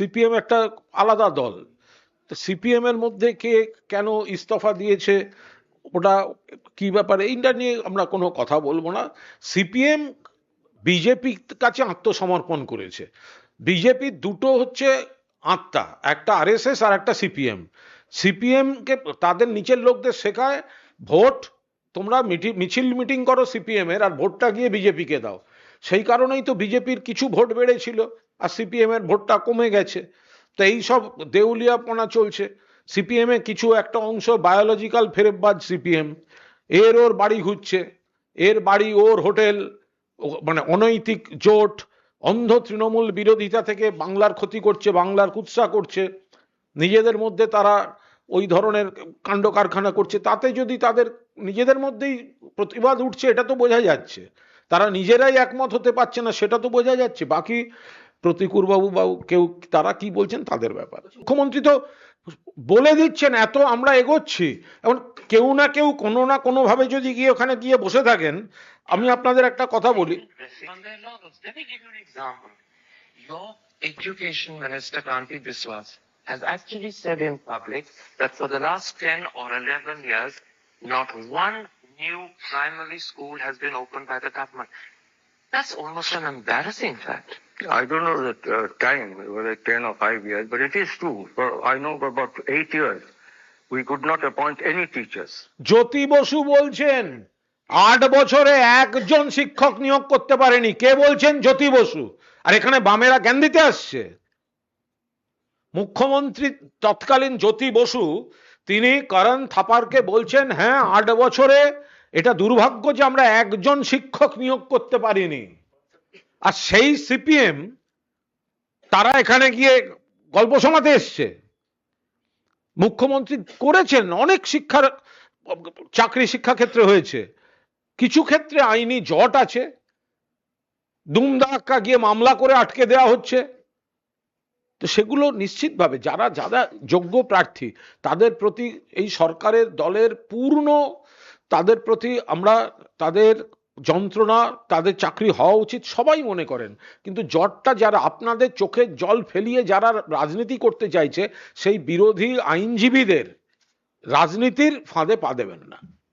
CPM একটা আলাদা দল। সিপিএম এর মধ্যে কে কেন ইস্তফা দিয়েছে, ওটা কি ব্যাপারে, এইটা নিয়ে আমরা কোনো কথা বলব না। সিপিএম বিজেপির কাছে আত্মসমর্পণ করেছে। বিজেপির দুটো হচ্ছে আত্মা, একটা আরএসএস আর একটা সিপিএম। সিপিএম কে তাদের নিচের লোকদের শেখায়, ভোট, তোমরা মিছিল মিটিং করো সিপিএম এর, আর ভোটটা গিয়ে বিজেপিকে দাও। সেই কারণেই তো বিজেপির কিছু ভোট বেড়েছিল। আর সিপিএম এর ভোটটা কমে গেছে। তো এইসব দেউলিয়াপনা চলছে। সিপিএম কিছু একটা অংশ বায়োলজিক্যাল ফেরেববাজ সিপিএম এর ওর বাড়ি ঘুরছে। এর বাড়ি, ওর হোটেল মানে অনৈতিক জোট, অন্ধ তৃণমূল বিরোধিতা থেকে বাংলার ক্ষতি করছে, বাংলার কুৎসা করছে। নিজেদের মধ্যে তারা ওই ধরনের কাণ্ড কারখানা করছে। তাতে যদি তাদের নিজেদের মধ্যেই প্রতিবাদ উঠছে, এটা তো বোঝা যাচ্ছে। তারা নিজেরাই একমত হতে পারছে না, সেটা তো বোঝা যাচ্ছে। বাকি প্রতিকুর বাবু কেউ তারা কি বলছেন তাদের ব্যাপার মুখ্যমন্ত্রী তো বলে দিচ্ছেন এত আমরা এগোচ্ছি এখন কেউ না কেউ কোনো না কোনো ভাবে যদি গিয়ে ওখানে গিয়ে বসে থাকেন আমি আপনাদের একটা কথা বলি education minister, Kanti Biswas, has actually said in public that for the last 10 or 11 years, not one new primary school has been opened by the government. That's almost an embarrassing fact. I don't know the uh, time, whether 10 or 5 years, but it is true. For, I know for about 8 years, we could not appoint any teachers. Jyoti Basu বলছেন আট বছরে একজন শিক্ষক নিয়োগ করতে পারেনি কে বলছেন জ্যোতি বসু আর এখানে বামেরা জ্ঞান দিতে আসছে মুখ্যমন্ত্রী তৎকালীন জ্যোতি বসু তিনি করণ থাপারকে বলছেন হ্যাঁ আট বছরে এটা দুর্ভাগ্য যে আমরা একজন শিক্ষক নিয়োগ করতে পারিনি। আর সেই সিপিএম, তারা এখানে গিয়ে গল্প শোনাতে এসছে। মুখ্যমন্ত্রী করেছেন, অনেক শিক্ষার, চাকরি শিক্ষাক্ষেত্রে হয়েছে। কিছু ক্ষেত্রে আইনি জট আছে। দুমদাক্কা গিয়ে মামলা করে আটকে দেওয়া হচ্ছে। তো সেগুলো নিশ্চিতভাবে যারা যারা যোগ্য প্রার্থী, তাদের প্রতি এই সরকারের দলের পূর্ণ তাদের প্রতি আমরা তাদের যন্ত্রণা, তাদের চাকরি হওয়া উচিত সবাই মনে করেন। কিন্তু জটটা যারা আপনাদের চোখে জল ফেলিয়ে যারা রাজনীতি করতে চাইছে, সেই বিরোধী আইনজীবীদের রাজনীতির ফাঁদে পা দেবেন না।